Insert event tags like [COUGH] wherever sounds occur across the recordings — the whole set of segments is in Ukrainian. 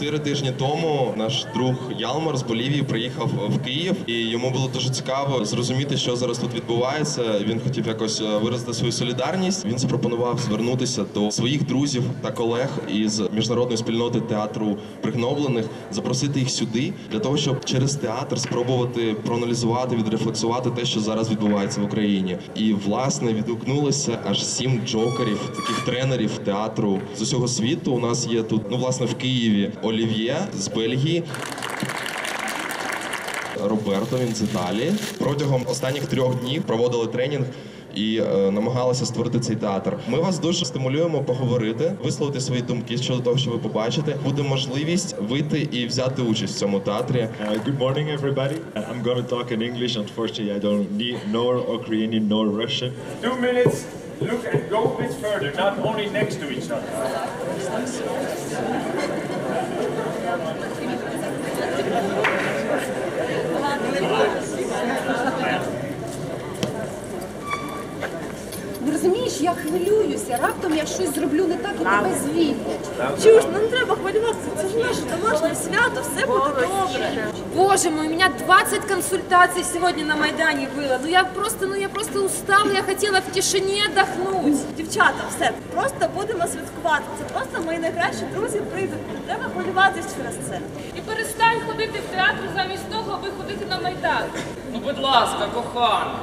Чотири тижні тому наш друг Ялмар з Болівії приїхав в Київ, і йому було дуже цікаво зрозуміти, що зараз тут відбувається. Він хотів якось е, виразити свою солідарність. Він запропонував звернутися до своїх друзів та колег із міжнародної спільноти театру пригноблених, запросити їх сюди для того, щоб через театр спробувати проаналізувати, відрефлексувати те, що зараз відбувається в Україні. І власне відгукнулося аж сім джокерів, таких тренерів театру з усього світу. У нас є тут, ну власне, в Києві Олів'є з Бельгії. Роберто він з Італії. Протягом останніх трьох днів проводили тренінг і е, намагалися створити цей театр. Ми вас дуже стимулюємо поговорити, висловити свої думки щодо того, що ви побачите. Буде можливість вийти і взяти участь в цьому театрі. Uh, good morning, everybody. Uh, I'm gonna talk in English. Unfortunately, I don't need nor Ukrainian nor Russian. Two minutes, look and go a bit further, not only next to each other. Ну розумієш, я хвилююся. Раптом я щось зроблю не так і тебе звільнять. Чуєш, ну не треба хвилюватися, це ж наше домашнє свято, все буде добре. Боже мой, у меня 20 консультаций сегодня на Майдане было. Ну я просто, ну я просто устала, я хотела в тишине отдохнуть. Дівчата, все, просто будемо святкувати. Це просто мої найкращі друзі прийдуть. Не треба хвилюватись через це. І перестань ходити в театр замість того, аби ходити на майдан. Ну, будь ласка, кохана.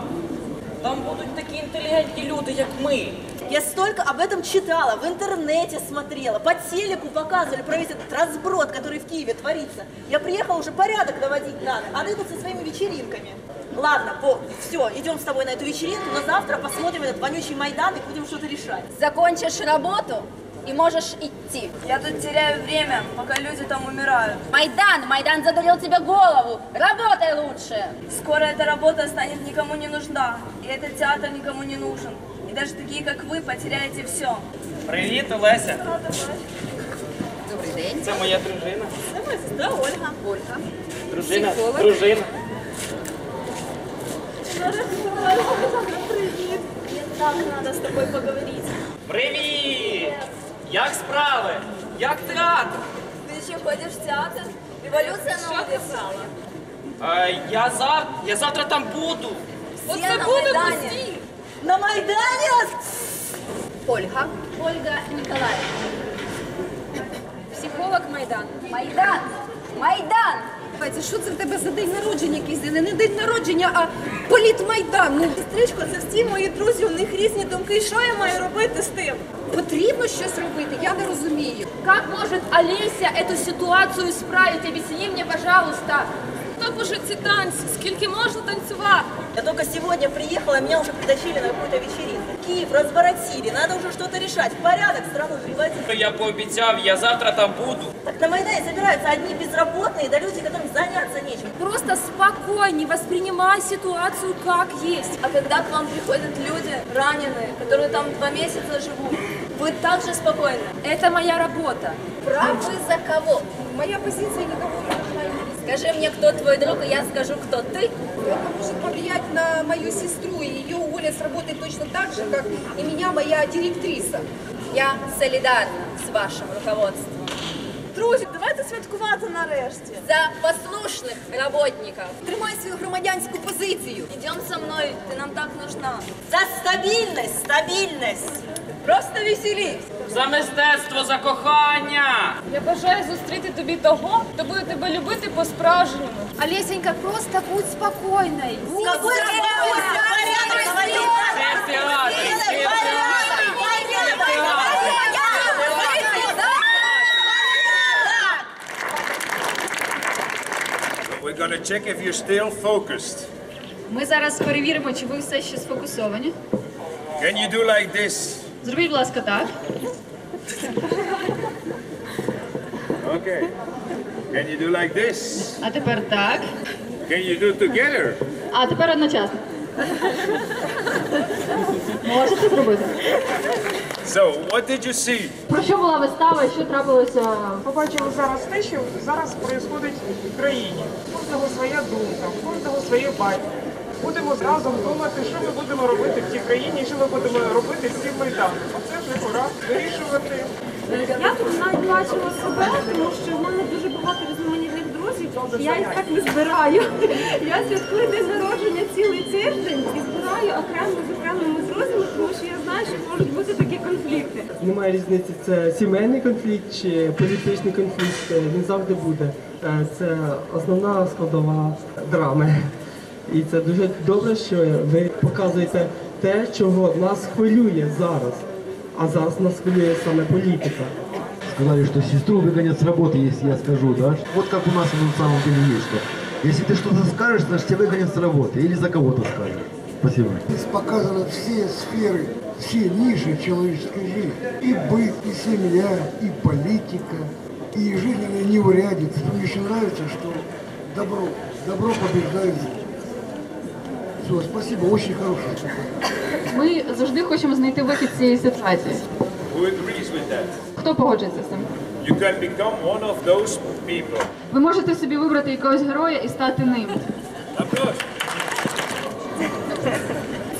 Там будуть такі інтелігентні люди, як ми. Я столько об этом читала, в интернете смотрела, по телеку показывали про весь этот разброд, который в Киеве творится. Я приехала уже порядок наводить надо, а они тут со своими вечеринками. Ладно, по, все, идем с тобой на эту вечеринку, но завтра посмотрим этот вонючий Майдан и будем что-то решать. Закончишь работу и можешь идти. Я тут теряю время, пока люди там умирают. Майдан, Майдан задурил тебе голову. Работай лучше. Скоро эта работа станет никому не нужна, и этот театр никому не нужен. И даже такие, как вы, потеряете все. Привіт, Олеся. Добрий день. Це моя дружина. Это моя сестра Ольга. Ольга. Дружина. Психолог. Дружина. Привет. Мне так надо с тобой поговорить. Привіт! Як справи? Як театр? Ты еще ходишь в театр? Революция на улице. Е, я, зав... я завтра там буду. Все на Майдане. На Майдане? Ольга. Ольга Николаевна. Психолог Майдан. Майдан! Майдан! Це що це в тебе за день народження якийсь? Не не день народження, а політ Майдан. Ну, Сестричко, це всі мої друзі, у них різні думки. Що я маю робити з тим? потрібно щось робити, я не розумію. Как может Олеся эту ситуацию исправить? Объясни мне, пожалуйста. Так уже ці танці, скільки можна танцювати? Я только сегодня приехала, меня уже притащили на какую-то вечеринку. Киев разборотили, надо уже что-то решать. В порядок страну приводить. Я пообіцяв, я завтра там буду. Так на Майдане собираются одни безработные, да люди, которым заняться нечем. Просто спокойней, воспринимай ситуацию как есть. А когда к вам приходят люди раненые, которые там два месяца живут, вы также спокойны. Это моя работа. Прав вы за кого? Моя позиция никого не мешает. Скажи мне, кто твой друг, и я скажу, кто ты. Это может повлиять на мою сестру, и ее уволят с работы точно так же, как и меня моя директриса. Я солідарна з вашим руководством. Друзі, давайте святкувати нарешті. За послушних работників. Тримай свою громадянську позицію. Идем со мной, ты нам так нужна. За стабильность, стабильность. Просто веселись. За мистецтво, за кохання. Я бажаю зустріти тобі того, хто буде тебе любити по-справжньому. Олесенька, просто будь театр. Це We're gonna check if you're still focused. Ми зараз перевіримо, чи ви все ще сфокусовані. Can you do like this? Зробіть, будь ласка, так. Okay. Can you do like this? А тепер так. Can you do together? А тепер одночасно. Можете зробити? So, what did you see? Про що була вистава і що трапилося? побачили зараз те, що зараз відбувається в країні. У кожного своя думка, у кожного своє бачення. Будемо разом думати, що ми будемо робити в тій країні, що ми будемо робити з цим майданом. Оце вже пора вирішувати. Я тут навіть бачила себе, тому що в мене дуже багато різноманітних друзів, і я їх так не збираю. Я святкую день народження цілий тиждень і збираю окремо з окремими друзями, тому що я знаю, що можуть бути такі конфлікти. Немає різниці, це сімейний конфлікт чи політичний конфлікт. е, Він завжди буде. Е, Це основна складова драми. І це дуже добре, що ви показуєте те, чого нас хвилює зараз. А зараз нас хвилює саме політика. Сказали, что сестру выгонят с работы, если я скажу, да? Вот как у нас на самом деле есть. Что если ты что-то скажешь, значит тебя выгонят с работы или за кого-то скажешь. Спасибо. Здесь показаны все сферы, все ниши человеческой жизни. И быт, и семья, и политика, и жизненная неурядица. Мне еще нравится, что добро, добро побеждает зло. Все, спасибо, очень хорошее. Ми завжди хочемо знайти вихід з цієї ситуації. Who agrees with that? Хто погоджується з цим? You can become one of those people. Ви можете собі вибрати якогось героя і стати ним.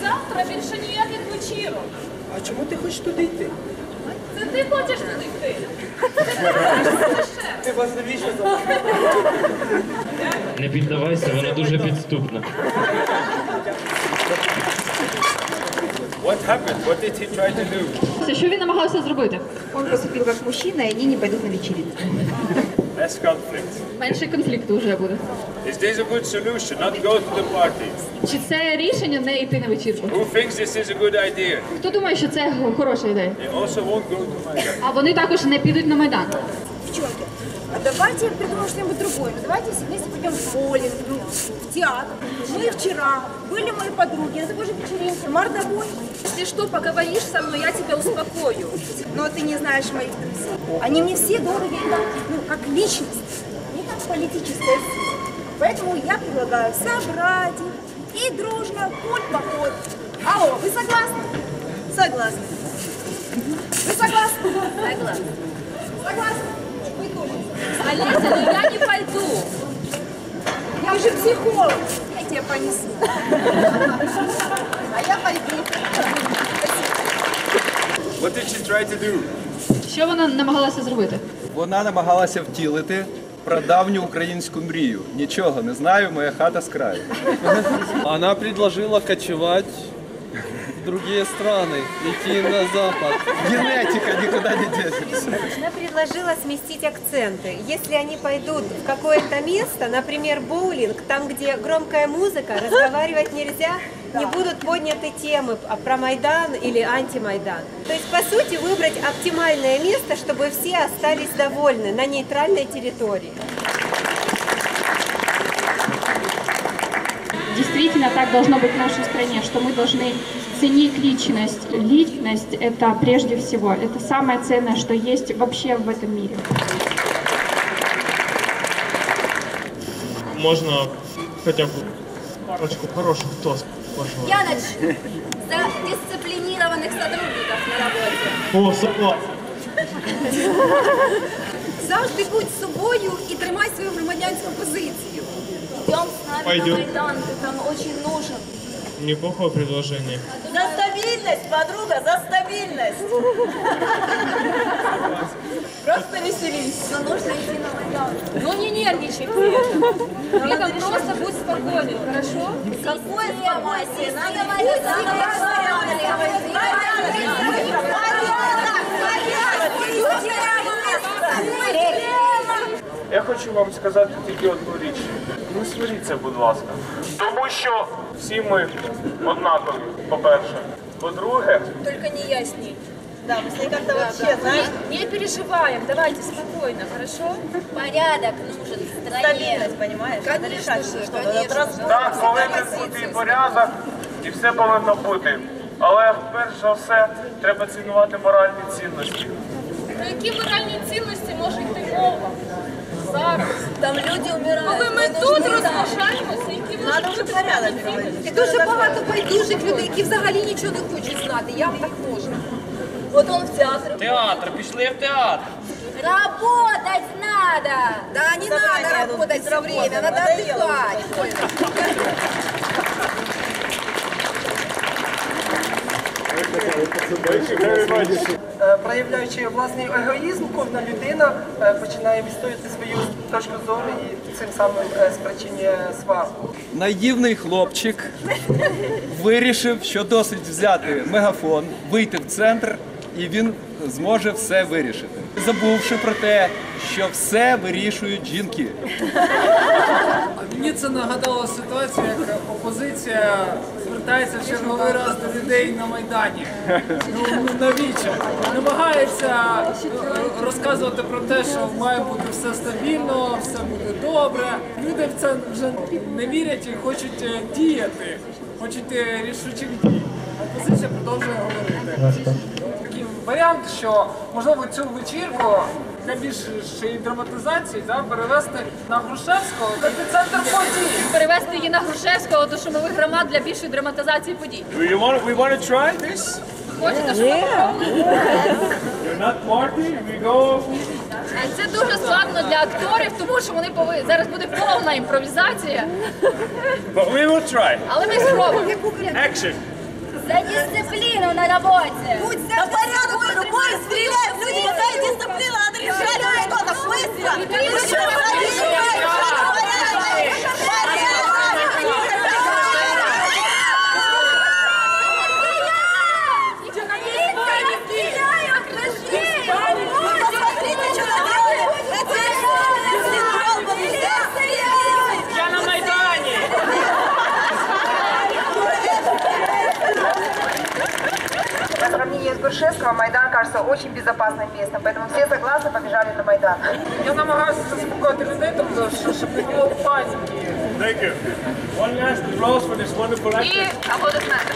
Завтра більше ніяких вечірок. А чому ти хочеш туди йти? Це ти хочеш туди йти? Ти вас навіщо Не піддавайся, вона дуже підступна. What happened? What did he try to do? Це що він намагався зробити? Он поступил как мужчина, и они не пойдут на вечеринку. Less conflict. Менше конфлікту вже буде. Is this a good solution? Not go to the party. Чи це рішення не йти на вечірку? Who thinks this is a good idea? Хто думає, що це хороша ідея? They also won't go to Майдан. А вони також не підуть на майдан. А давайте я придумаю что-нибудь другое. Давайте вместе пойдем в ну, в театр. Мы вчера были мои подруги на такой же вечеринке, мордобой. Если что, поговоришь со мной, я тебя успокою. Но ты не знаешь моих друзей. Они мне все дороги ну, как личность, не как политическая сила. Поэтому я предлагаю собрать их и дружно путь поход. Алло, вы согласны? Согласны. Вы согласны? Согласны. Согласны? Олеся, ну я не пойду. Я уже психолог. Я тебя понесу. А я пойду. What did she try to do? Що вона намагалася зробити? Вона намагалася втілити прадавню українську мрію. Нічого не знаю, моя хата з краю. Она предложила кочевать другие страны, идти на запад. Генетика никуда не денется. Она предложила сместить акценты. Если они пойдут в какое-то место, например, боулинг, там, где громкая музыка, [LAUGHS] разговаривать нельзя, не будут подняты темы а про Майдан или антимайдан. То есть, по сути, выбрать оптимальное место, чтобы все остались довольны на нейтральной территории. Действительно, так должно быть в нашей стране, что мы должны ценить личность. Личность – это прежде всего, это самое ценное, что есть вообще в этом мире. Можно хотя бы парочку хороших тост, пожалуйста. Яноч, за дисциплинированных сотрудников на работе. О, согласен. Завжди будь собою і тримай свою громадянську позицію. Идем с нами Пойдем. на Майдан, ты там очень нужен. Неплохое предложение. За стабильность, подруга, за стабильность. Просто веселись. Но нужно идти на Майдан. Но не нервничай при этом. При этом просто будь спокойным, хорошо? Какое спокойствие? Надо Майдан. Я хочу вам сказати тільки одну річ. Не сваріться, будь ласка. Тому що всі ми однакові, по-перше. По-друге, Только не я с ней. Да, мы с ней как-то вообще, знаешь, Не переживаем, давайте спокойно, хорошо? Порядок нужен в стране. стабильность, понимаешь? Надо решать что-то. Этот раз так повинен бути і порядок, і все повинно бути. Але перш за все треба цінувати моральні цінності. Про які моральні цінності може йти мова? Там люди вмирають. Коли ми тут розмашаємося, які вже порядок І дуже багато байдужих людей, які взагалі нічого не хочуть знати. Я так можу. От он в театр. Театр, пішли в театр. Работать надо! Да не надо работать все время, надо отдыхать. Thank you very much. Проявляючи власний егоїзм, кожна людина е, починає відстоювати свою точку зору і цим самим е, спричинює сварку. Наївний хлопчик вирішив, що досить взяти мегафон, вийти в центр, і він зможе все вирішити. Забувши про те, що все вирішують жінки. Мені це нагадало ситуацію, як опозиція звертається в черговий раз до людей на Майдані. Ну, ну навіщо? Намагається е, розказувати про те, що має бути все стабільно, все буде добре. Люди в це вже не вірять і хочуть е, діяти, хочуть е, рішучих дій. Опозиція продовжує говорити. Такий варіант, що можливо цю вечірку для більшої драматизації да, перевести на Грушевського в епіцентр подій. Перевести її на Грушевського до шумових громад для більшої драматизації подій. Do you want, we want to try this? Хочете, щоб ми попробували? You're not party, we go. Це дуже складно для акторів, тому що вони повинні зараз буде повна імпровізація, But we will try. але ми спробуємо. Action. За дисциплину на работе. Будь за порядок, рукой стреляют люди, какая дисциплина, надо решать что-то быстро. Вы что, По сравнению Майдан кажется очень безопасным местом, поэтому все согласно побежали на Майдан. Я намагаюся заспокоїти людей, тобто, що, щоб не було паніки. Thank you. One last applause for this wonderful І аплодисменти.